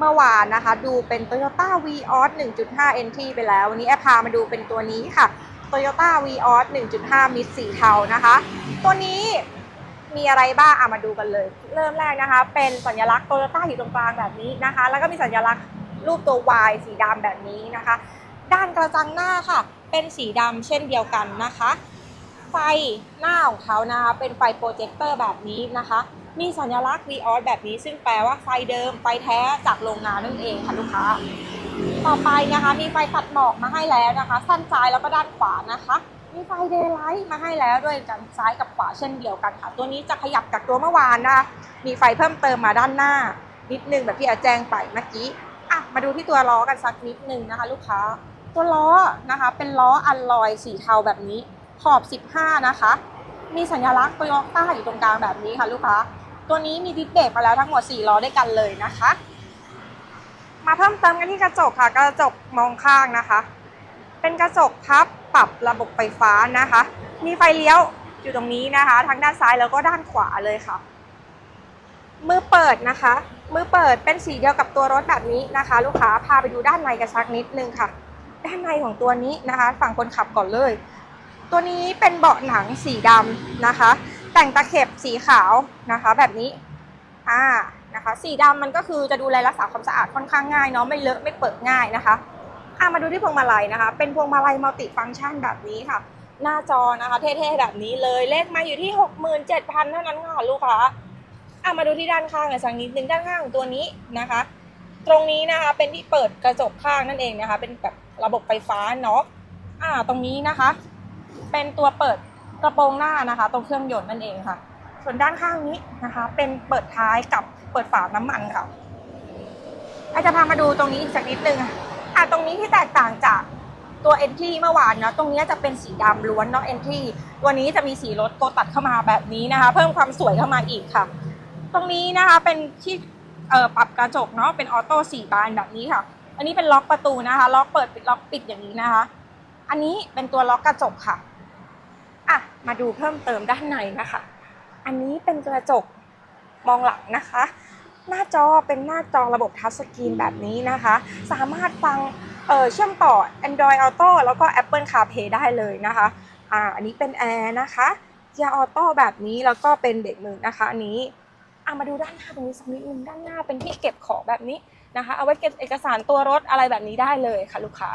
เมื่อวานนะคะ ดูเป็น Toyota Vios 1.5 NT ไปแล้ว วันนี้แอพามาดูเป็นตัวนี้ค่ะ Toyota Vios 1.5 มิดสีเทานะคะ ตัวนี้มีอะไรบ้าง อะมาดูกันเลย เริ่มแรกนะคะ เป็นสัญลักษณ์ Toyota อยู่ตรงกลางแบบนี้นะคะ แล้วก็มีสัญลักษณ์รูปตัว Y สีดำแบบนี้นะคะ ด้านกระจังหน้าค่ะ เป็นสีดำเช่นเดียวกันนะคะ ไฟหน้าของเขานะคะ เป็นไฟโปรเจคเตอร์แบบนี้นะคะ มีสัญลักษณ์ Vios แบบนี้ ซึ่งแปลว่าไฟเดิม ไฟแท้จากโรงงานนั่นเองค่ะลูกค้า ต่อไปนะคะมีไฟตัดหมอกมาให้แล้วนะคะสั้นซ้ายแล้วก็ด้านขวานะคะมีไฟเดย์ไลท์มาให้แล้วด้วยกันซ้ายกับขวาเช่นเดียวกันค่ะ ตัวนี้จะขยับจากตัวเมื่อวานนะคะมีไฟเพิ่มเติมมาด้านหน้า นิดนึงแบบที่อาแจ้งไปเมื่อกี้อะมาดูที่ตัวล้อกันสักนิดนึงนะคะ ลูกค้า ตัวล้อนะคะ เป็นล้ออัลลอยสีเทาแบบนี้ขอบ 15 นะคะ มีสัญลักษณ์โตโยต้าอยู่ตรงกลางแบบนี้ค่ะ ลูกค้า ตัวนี้มีดิสเบรกมาแล้วทั้งหมด 4 ล้อด้วยกันเลยนะคะ มาเพิ่มเติมกันที่กระจกค่ะ กระจกมองข้างนะคะ เป็นกระจกพับปรับระบบไฟฟ้านะคะ มีไฟเลี้ยวอยู่ตรงนี้นะคะ ทั้งด้านซ้ายแล้วก็ด้านขวาเลยค่ะ มือเปิดนะคะ มือเปิดเป็นสีเดียวกับตัวรถแบบนี้นะคะ ลูกค้าพาไปดูด้านในกันสักนิดนึงค่ะ ด้านในของตัวนี้นะคะ ฝั่งคนขับก่อนเลย ตัวนี้เป็นเบาะหนังสีดำนะคะ แต่งตะเข็บสีขาวนะคะแบบนี้อ่านะคะ สีดำมันก็คือจะดูแลรักษาความสะอาดค่อนข้างง่ายเนาะไม่เลอะไม่เปิดง่ายนะคะอ่ามาดูที่พวงมาลัยนะคะ เป็นพวงมาลัยมัลติฟังก์ชันแบบนี้ค่ะ หน้าจอนะคะเท่ๆแบบนี้เลยเลขมาอยู่ที่ 67,000เท่านั้นค่ะลูกค้าอ่ามาดูที่ด้านข้างกันสักนิดนึงด้านข้างของตัวนี้นะคะ ตรงนี้นะคะเป็นที่เปิดกระจกข้างนั่นเองนะคะ เป็นแบบระบบไฟฟ้าเนาะอ่าตรงนี้นะคะ เป็นตัวเปิด กระโปรงหน้านะคะ ตรงเครื่องยนต์นั่นเองค่ะ ส่วนด้านข้างนี้นะคะ เป็นเปิดท้ายกับเปิดฝาน้ำมันค่ะอาจจะพามาดูตรงนี้อีกสักนิดนึงอะตรงนี้ที่แตกต่างจากตัว e n t r y เมื่อวานนะตรงนี้จะเป็นสีดำล้วนเนาะ e n t r y ตัวนี้จะมีสีรถโกตัดเข้ามาแบบนี้นะคะ เพิ่มความสวยเข้ามาอีกค่ะ ตรงนี้นะคะเป็นที่เอ่อปรับกระจกเนาะเป็นออโต้สี่บานแบบนี้ค่ะ อันนี้เป็นล็อกประตูนะคะ ล็อกเปิดปิดล็อกปิดอย่างนี้นะคะ อันนี้เป็นตัวล็อกกระจกค่ะ อะมาดูเพิ่มเติมด้านในนะคะ อันนี้เป็นกระจกมองหลังนะคะ หน้าจอเป็นหน้าจอระบบทัชสกรีนแบบนี้นะคะ สามารถฟังเเชื่อมต่อ Android Auto แล้วก็ Apple CarPlay ได้เลยนะคะอ่าอันนี้เป็นแอร์นะคะเกียร์ออโต้แบบนี้แล้วก็เป็นเบรกมือนะคะอันนี้อะมาดูด้านหน้าตรงนี้สักนิดนึงด้านหน้าเป็นที่เก็บของแบบนี้นะคะ เอาไว้เก็บเอกสารตัวรถอะไรแบบนี้ได้เลยค่ะลูกค้า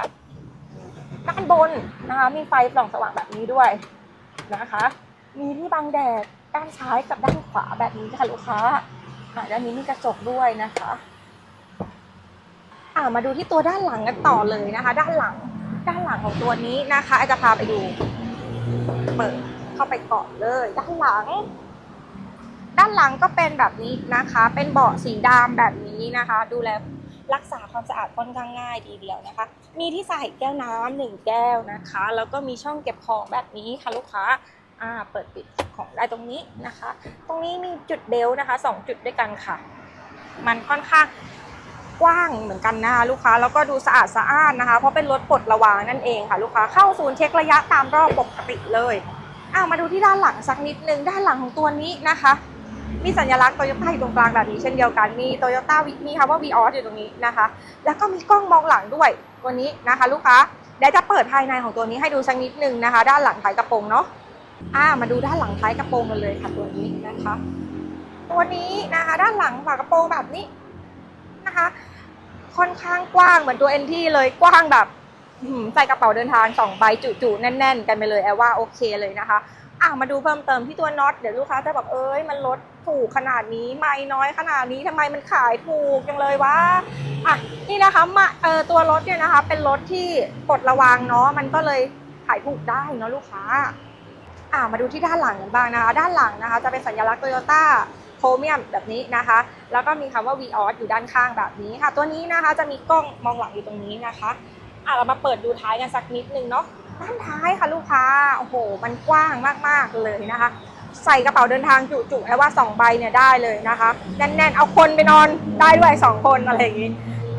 ด้านบนนะคะมีไฟส่องสว่างแบบนี้ด้วย นะคะ มีที่บังแดดด้านซ้ายกับด้านขวาแบบนี้ค่ะลูกค้าอ่าด้านนี้มีกระจกด้วยนะคะอ่ามาดูที่ตัวด้านหลังกันต่อเลยนะคะ ด้านหลังด้านหลังของตัวนี้นะคะอาจจะพาไปดู เปิดเข้าไปก่อนเลย ด้านหลัง ด้านหลังก็เป็นแบบนี้นะคะ เป็นเบาะสีดำแบบนี้นะคะ ดูแล รักษาความสะอาดค่อนข้างง่ายทีเดียวนะคะ มีที่ใส่แก้วน้ำหนึ่งแก้วนะคะ แล้วก็มีช่องเก็บของแบบนี้ค่ะลูกค้าอ่าเปิดปิดของได้ตรงนี้นะคะ ตรงนี้มีจุดเบลนะคะสองจุดด้วยกันค่ะ มันค่อนข้างกว้างเหมือนกันนะคะลูกค้าแล้วก็ดูสะอาดสะอ้านนะคะ เพราะเป็นรถปลดระวางนั่นเองค่ะ ลูกค้าเข้าศูนย์เช็คระยะตามรอบปกติเลยอ่ามาดูที่ด้านหลังสักนิดนึงด้านหลังของตัวนี้นะคะ มีสัญลักษณ์โตโยต้าอยู่ตรงกลางแบบนี้เช่นเดียวกัน มีโตโยต้ามีคำว่า v ีอออยู่ตรงนี้นะคะ แล้วก็มีกล้องมองหลังด้วยตัวนี้นะคะ ลูกค้าเดี๋ยวจะเปิดภายในของตัวนี้ให้ดูสักนิดนึงนะคะ ด้านหลังท้ายกระโปรงเนาะอ่ามาดูด้านหลังท้ายกระโปรงกันเลยค่ะตัวนี้นะคะ ตัวนี้นะคะ ด้านหลังฝากระโปรงแบบนี้นะคะ ค่อนข้างกว้างเหมือนตัวเอ็นที่เลยกว้างแบบใส่กระเป๋าเดินทางสองใบจุๆแน่น ๆ กันไปเลยแอลว่าโอเคเลยนะคะ อะมาดูเพิ่มเติมที่ตัวน็อตเดี๋ยวลูกค้าจะแบอกเอ้ยมันลดถูกขนาดนี้ไม่น้อยขนาดนี้ทำไมมันขายถูกจังเลยวะอะนี่นะคะมาเออตัวรถเนี่ยนะคะ เป็นรถที่ปลดระวางเนาะมันก็เลยขายถูกได้เนาะลูกค้าอะมาดูที่ด้านหลังกันบ้างนะคะ ด้านหลังนะคะ จะเป็นสัญลักษณ์โตโยต้าโพเมียมแบบนี้นะคะ แล้วก็มีคำว่า v ีอออยู่ด้านข้างแบบนี้ค่ะ ตัวนี้นะคะจะมีกล้องมองหลังอยู่ตรงนี้นะคะอะเรามาเปิดดูท้ายกันสักนิดนึงเนาะ ด้านท้ายค่ะลูกค้า โอ้โห มันกว้างมากๆเลยนะคะ ใส่กระเป๋าเดินทางจุๆแค่ว่า 2 ใบเนี่ยได้เลยนะคะ แน่นๆ เอาคนไปนอนได้ด้วย 2 คนอะไรอย่างนี้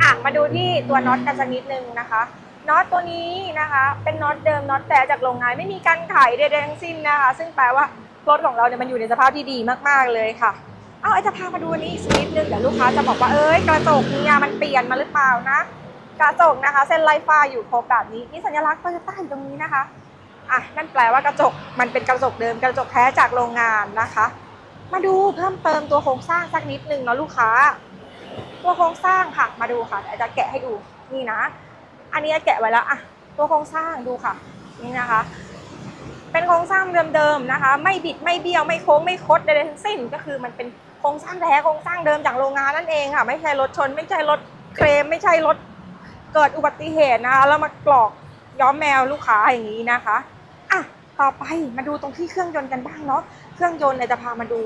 อะ มาดูที่ตัวน็อตกันสักนิดนึงนะคะน็อตตัวนี้นะคะ เป็นน็อตเดิมน็อตแต่จากโรงงานไม่มีการไขใดๆทั้งสิ้นนะคะ ซึ่งแปลว่ารถของเราเนี่ยมันอยู่ในสภาพที่ดีมากๆเลยค่ะ เอาไอจะพามาดูอันนี้อีกสักนิดนึงเดี๋ยวลูกค้าจะบอกว่าเอ้ยกระจกเนี่ยมันเปลี่ยนมาหรือเปล่านะ กระจกนะคะ เส้นไลฟ้าอยู่ครบแบบนี้นี่สัญลักษณ์โตโยต้าอยู่ตรงนี้นะคะอะนั่นแปลว่ากระจกมันเป็นกระจกเดิมกระจกแท้จากโรงงานนะคะ มาดูเพิ่มเติมตัวโครงสร้างสักนิดนึงเนาะลูกค้า ตัวโครงสร้างค่ะมาดูค่ะเดี๋ยวจะแกะให้ดูนี่นะ อันนี้แกะไว้แล้วอะตัวโครงสร้างดูค่ะ นี่นะคะ เป็นโครงสร้างเดิมๆนะคะ ไม่บิดไม่เบี้ยวไม่โค้งไม่คดใดๆทั้งสิ้นก็คือมันเป็นโครงสร้างแท้โครงสร้างเดิมจากโรงงานนั่นเองค่ะ ไม่ใช่รถชน ไม่ใช่รถเครมไม่ใช่รถ เกิดอุบัติเหตุนะคะแล้วมากรอกย้อมแมวลูกค้าอย่างนี้นะคะอะต่อไปมาดูตรงที่เครื่องยนต์กันบ้างเนาะเครื่องยนต์เนี่ยจะพามาดู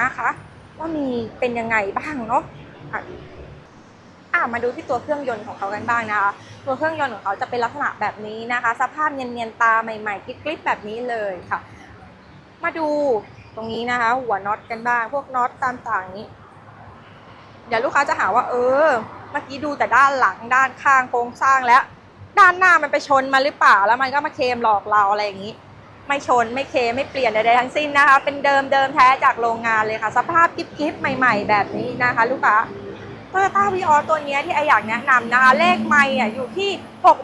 นะคะว่ามีเป็นยังไงบ้างเนาะอะมาดูที่ตัวเครื่องยนต์ของเขากันบ้างนะคะ ตัวเครื่องยนต์ของเขาจะเป็นลักษณะแบบนี้นะคะ สภาพเนียนๆตาใหม่ๆกริบๆแบบนี้เลยค่ะ มาดูตรงนี้นะคะ หัวน็อตกันบ้าง พวกน็อตตามต่างนี้ เดี๋ยวลูกค้าจะหาว่า เออ เมื่อกี้ดูแต่ด้านหลังด้านข้างโครงสร้างแล้ว ด้านหน้ามันไปชนมาหรือเปล่าแล้วมันก็มาเคมหลอกเราอะไรอย่างนี้ ไม่ชนไม่เคมไม่เปลี่ยนใดๆทั้งสิ้นนะคะ เป็นเดิมเดิมแท้จากโรงงานเลยค่ะ สภาพกิ๊บๆใหม่ ๆ แบบนี้นะคะ ลูกค้าโตโยต้าวีออตัวนี้ที่ไออยากแนะนำนะคะ เลขไม่อะอยู่ที่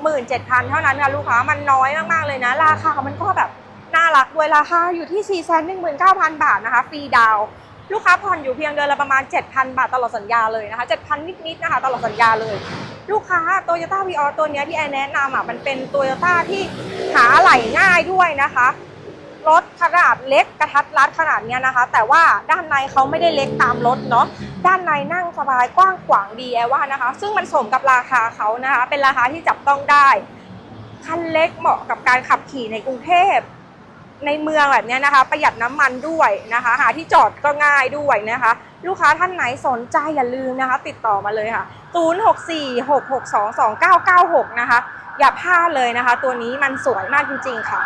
67,000 เท่านั้นค่ะลูกค้ามันน้อยมากๆเลยนะ ราคามันก็แบบน่ารักด้วยราคาอยู่ที่ 419,000 บาทนะคะฟรีดาว ลูกค้าผ่อนอยู่เพียงเดือนละประมาณ 7,000 บาทตลอดสัญญาเลยนะคะ 7,000 นิดๆนะคะตลอดสัญญาเลย ลูกค้าโตโยต้าวีออตัวนี้ที่ไอแนะนำอะมันเป็นโตโยต้าที่หาอะไหล่ง่ายด้วยนะคะรถขนาดเล็กกระทัดรัดขนาดเนี้ยนะคะ แต่ว่าด้านในเขาไม่ได้เล็กตามรถเนาะด้านในนั่งสบายกว้างขวางดีแอว่านะคะ ซึ่งมันสมกับราคาเขานะคะ เป็นราคาที่จับต้องได้ คันเล็กเหมาะกับการขับขี่ในกรุงเทพ ในเมืองแบบนี้นะคะ ประหยัดน้ำมันด้วยนะคะ หาที่จอดก็ง่ายด้วยนะคะ ลูกค้าท่านไหนสนใจอย่าลืมนะคะ ติดต่อมาเลยค่ะ 0646622996 นะคะ อย่าพลาดเลยนะคะ ตัวนี้มันสวยมากจริงๆค่ะ